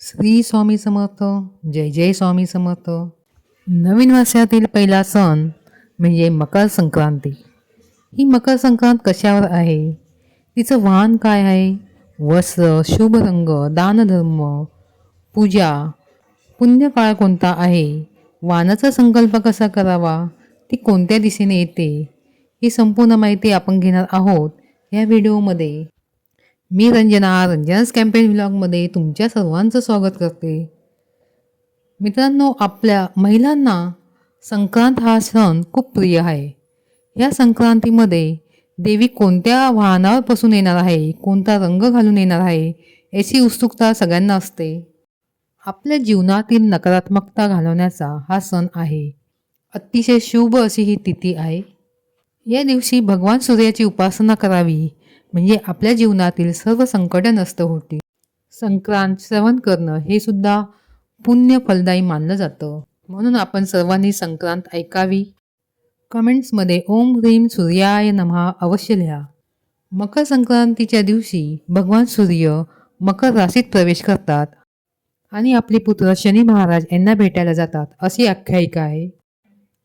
श्री स्वामी समर्थ जय जय स्वामी समर्थ. नवीन वर्षातील पहिला सण म्हणजे मकर संक्रांती. ही मकर संक्रांत कशावर आहे? तिचं वाहन काय आहे? वस्त्र शुभ रंग दानधर्म पूजा पुण्यकाळ कोणता आहे? वानाचा संकल्प कसा करावा? ती कोणत्या दिशेने येते? ही संपूर्ण माहिती आपण घेणार आहोत या व्हिडिओमध्ये. मी रंजना रंजनास कॅम्पेन व्लॉगमध्ये तुमच्या सर्वांचं स्वागत करते. मित्रांनो आपल्या महिलांना संक्रांत हा सण खूप प्रिय आहे. या संक्रांतीमध्ये देवी कोणत्या वाहनावर बसून येणार आहे कोणता रंग घालून येणार आहे याची उत्सुकता सगळ्यांना असते. आपल्या जीवनातील नकारात्मकता घालवण्याचा हा सण आहे. अतिशय शुभ अशी ही तिथी आहे. या दिवशी भगवान सूर्याची उपासना करावी म्हणजे आपल्या जीवनातील सर्व संकट नष्ट होती संक्रांत श्रवण करणं हे सुद्धा पुण्य फलदायी मानलं जातं. म्हणून आपण सर्वांनी संक्रांत ऐकावी. कमेंट्समध्ये ओम ह्रीम सूर्याय नमः अवश्य लिहा. मकर संक्रांतीच्या दिवशी भगवान सूर्य मकर राशीत प्रवेश करतात आणि आपले पुत्र शनी महाराज यांना भेटायला जातात अशी आख्यायिका आहे.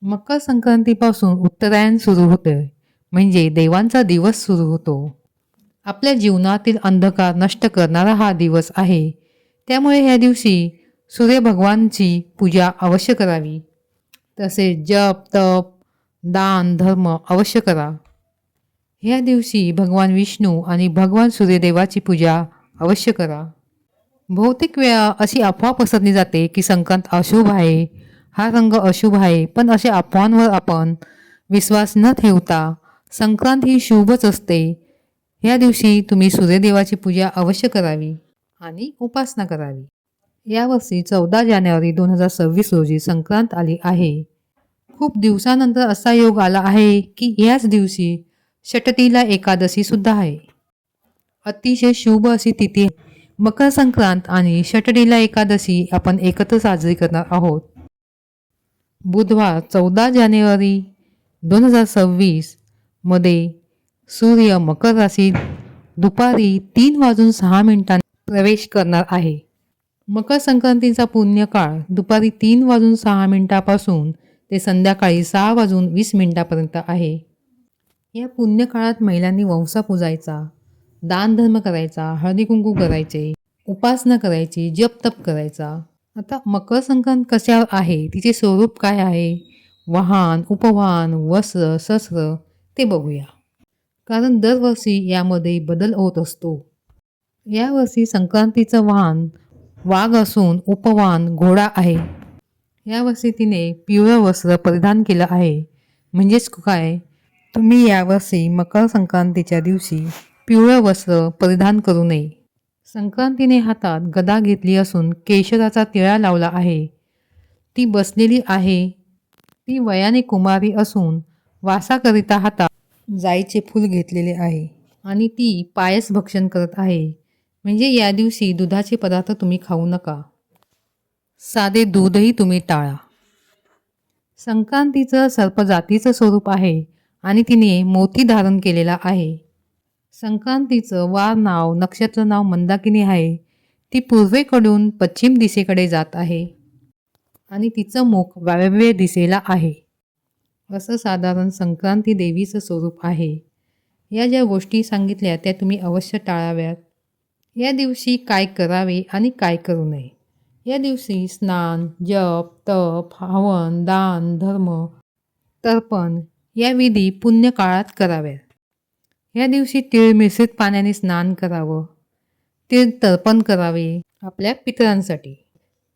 मकर संक्रांतीपासून उत्तरायण सुरू होते म्हणजे देवांचा दिवस सुरू होतो. आपल्या जीवनातील अंधकार नष्ट करणारा हा दिवस आहे. त्यामुळे ह्या दिवशी सूर्यभगवानची पूजा अवश्य करावी. तसेच जप तप दान धर्म अवश्य करा. ह्या दिवशी भगवान विष्णू आणि भगवान सूर्यदेवाची पूजा अवश्य करा. बहुतेक वेळा अशी अफवा पसरली जाते की संक्रांत अशुभ आहे हा रंग अशुभ आहे पण अशा अफवांवर आपण विश्वास न ठेवता संक्रांत ही शुभच असते या दिवशी तुम्ही सूर्यदेवाची पूजा अवश्य करावी आणि उपासना करावी. यावर्षी चौदा जानेवारी दोन हजार सव्वीस रोजी संक्रांत आली आहे. खूप दिवसानंतर असा योग आला आहे की याच दिवशी षटतीला एकादशी सुद्धा आहे. अतिशय शुभ अशी तिथी मकर संक्रांत आणि षटडीला एकादशी आपण एकत्र साजरी करणार आहोत. बुधवार चौदा जानेवारी दोन हजार सव्वीसमध्ये सूर्य मकर राशीत दुपारी तीन वाजून सहा मिनिटांनी प्रवेश करणार आहे. मकर संक्रांतीचा पुण्यकाळ दुपारी तीन वाजून सहा मिनिटापासून ते संध्याकाळी सहा वाजून वीस मिनिटापर्यंत आहे. या पुण्यकाळात महिलांनी वंसा पूजायचा दानधर्म करायचा हळदी कुंकू करायचे उपासना करायची जप तप करायचा. आता मकर संक्रांत कशावर आहे तिचे स्वरूप काय आहे? वाहन उपवाहन वस्त्र शस्त्र ते बघूया. कारण दरवर्षी यामध्ये बदल होत असतो. यावर्षी संक्रांतीचं वाहन वाघ असून उपवाहन घोडा आहे. यावर्षी तिने पिवळं वस्त्र परिधान केलं आहे. म्हणजेच काय? तुम्ही यावर्षी मकर संक्रांतीच्या दिवशी पिवळं वस्त्र परिधान करू नये. संक्रांतीने हातात गदा घेतली असून केशराचा तिळा लावला आहे. ती बसलेली आहे. ती वयाने कुमारी असून वासाकरिता हातात जाईचे फूल घेतलेले आहे आणि ती पायस भक्षण करत आहे. म्हणजे या दिवशी दुधाचे पदार्थ तुम्ही खाऊ नका. साधे दूधही तुम्ही टाळा. संक्रांतीचं सर्प जातीचं स्वरूप आहे आणि तिने मोती धारण केलेला आहे. संक्रांतीचं वार नाव नक्षत्र नाव मंदाकिनी आहे. ती पूर्वेकडून पश्चिम दिशेकडे जात आहे. आणि तिचं मुख वायव्य दिशेला आहे. असं साधारण संक्रांती देवीचं स्वरूप आहे? या ज्या गोष्टी सांगितल्या त्या तुम्ही अवश्य टाळाव्यात. या दिवशी काय करावे आणि काय करू नये? या दिवशी स्नान जप तप हवन दान धर्म तर्पण या विधी पुण्यकाळात कराव्यात. या दिवशी तीळ मिश्रित पाण्याने स्नान करावं. तीळ तर्पण करावे आपल्या पितरांसाठी.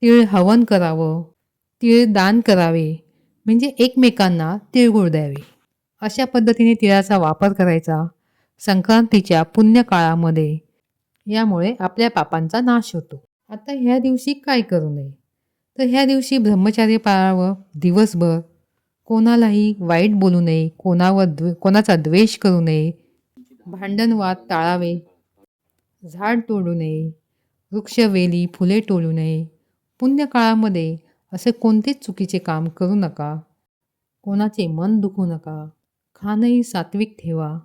तीळ हवन करावं. तीळ दान करावे. म्हणजे एकमेकांना तिळगुळ द्यावे. अशा पद्धतीने तिळाचा वापर करायचा संक्रांतीच्या पुण्यकाळामध्ये. यामुळे आपल्या पापांचा नाश होतो. आता ह्या दिवशी काय करू नये? तर ह्या दिवशी ब्रह्मचार्य पाळावं दिवसभर. कोणालाही वाईट बोलू नये कोणावर द्वे कोणाचा द्वेष करू नये. भांडणवाद टाळावे. झाड तोडू नये. वृक्षवेली फुले तोडू नये. पुण्यकाळामध्ये असे कोणतेच चुकीचे काम करू नका. कोणाचे मन दुखू नका. खाणंही सात्विक ठेवा.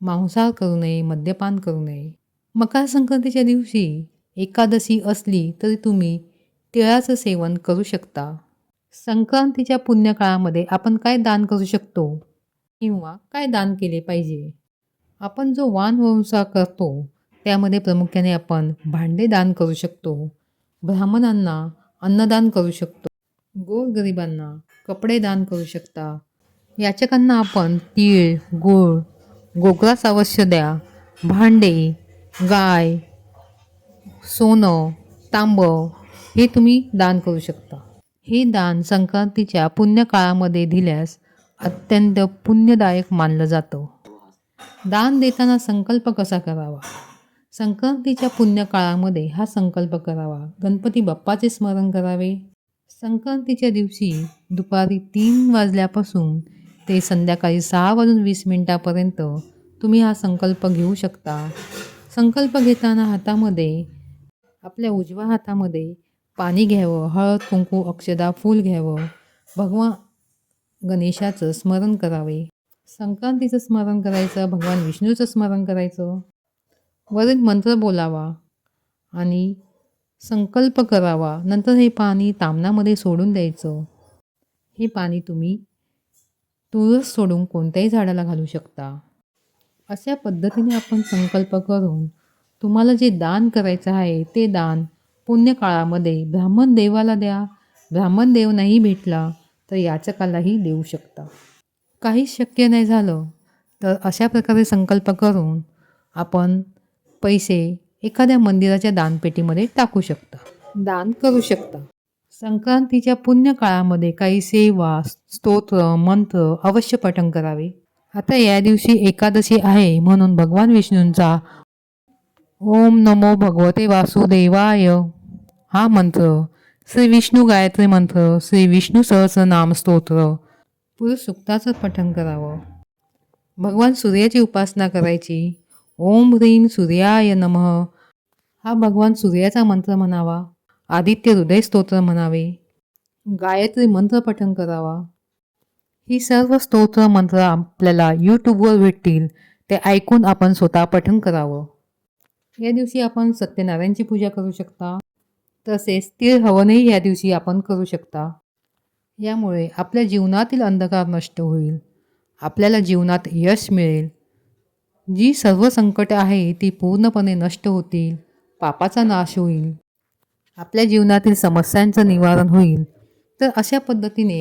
मांसाहार करू नये मद्यपान करू नये. मकर संक्रांतीच्या दिवशी एकादशी असली तरी तुम्ही तिळाचं सेवन करू शकता. संक्रांतीच्या पुण्यकाळामध्ये आपण काय दान करू शकतो? किंवा काय दान केले पाहिजे? आपण जो वान व्यवसाय करतो त्यामध्ये प्रामुख्याने आपण भांडे दान करू शकतो. ब्राह्मणांना अन्नदान करू शकतो. गोरगरिबांना कपडे दान करू शकता. याचकांना आपण तीळ गूळ गोकरास अवश्य द्या. भांडे गाय सोनं तांबं हे तुम्ही दान करू शकता. हे दान संक्रांतीच्या पुण्यकाळामध्ये दिल्यास अत्यंत पुण्यदायक मानलं जातं. दान देताना संकल्प कसा करावा? संक्रांतीच्या पुण्यकाळामध्ये हा संकल्प करावा. गणपती बाप्पाचे स्मरण करावे. संक्रांतीच्या दिवशी दुपारी तीन वाजल्यापासून ते संध्याकाळी सहा वाजून वीस मिनटापर्यंत तुम्ही हा संकल्प घेऊ शकता. संकल्प घेताना हातामध्ये आपल्या उजव्या हातामध्ये पाणी घ्यावं हळद कुंकू अक्षदा फूल घ्यावं. भगवान गणेशाचं स्मरण करावे. संक्रांतीचं स्मरण करायचं भगवान विष्णूचं स्मरण करायचं. वरील मंत्र बोलावा आणि संकल्प करावा. नंतर हे पाणी तामणामध्ये सोडून द्यायचं. हे पाणी तुम्ही तुळस सोडून कोणत्याही झाडाला घालू शकता. अशा पद्धतीने आपण संकल्प करून तुम्हाला जे दान करायचं आहे ते दान पुण्यकाळामध्ये ब्राह्मण देवाला द्या. ब्राह्मण देव नाही भेटला तर याचकालाही देऊ शकता. काही शक्य नाही झालं तर अशा प्रकारे संकल्प करून आपण पैसे एखाद्या मंदिराच्या दानपेटीमध्ये टाकू शकता. दान करू शकता. संक्रांतीच्या पुण्यकाळामध्ये काही सेवा स्तोत्र मंत्र अवश्य पठण करावे. आता या दिवशी एकादशी आहे म्हणून भगवान विष्णूंचा ओम नमो भगवते वासुदेवाय. हा मंत्र श्री विष्णू गायत्री मंत्र श्री विष्णू सहस्रनाम स्तोत्र पुरुष सुक्ताचं पठण करावं. भगवान सूर्याची उपासना करायची. ओम ह्रीं सूर्याय नमः. हा भगवान सूर्याचा मंत्र म्हणावा. आदित्य हृदय स्तोत्र म्हणावे. गायत्री मंत्र पठण करावा. ही सर्व स्तोत्र मंत्र आपल्याला यूट्यूबवर भेटतील. ते ऐकून आपण स्वतः पठण करावं. या दिवशी आपण सत्यनारायणची पूजा करू शकता. तसेच तीळ हवनही या दिवशी आपण करू शकता. यामुळे आपल्या जीवनातील अंधकार नष्ट होईल. आपल्याला जीवनात यश मिळेल. जी सर्व संकट आहे ती पूर्णपणे नष्ट होतील. पापाचा नाश होईल. आपल्या जीवनातील समस्यांचं निवारण होईल. तर अशा पद्धतीने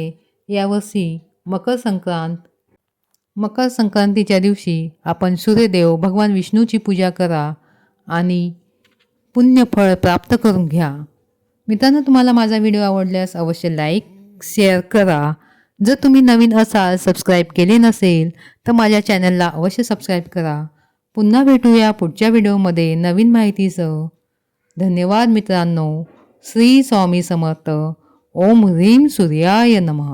यावर्षी मकर संक्रांत मकर संक्रांतीच्या दिवशी आपण सूर्यदेव भगवान विष्णूची पूजा करा आणि पुण्यफळ प्राप्त करून घ्या. मित्रांनो तुम्हाला माझा व्हिडिओ आवडल्यास अवश्य लाईक शेअर करा. जर तुम्ही नवीन असाल सबस्क्राईब केले नसेल तर माझ्या चॅनलला अवश्य सबस्क्राईब करा. पुन्हा भेटूया पुढच्या व्हिडिओमध्ये नवीन माहितीसह. धन्यवाद मित्रांनो. श्री स्वामी समर्थ. ओम ह्रीम सूर्याय नमः.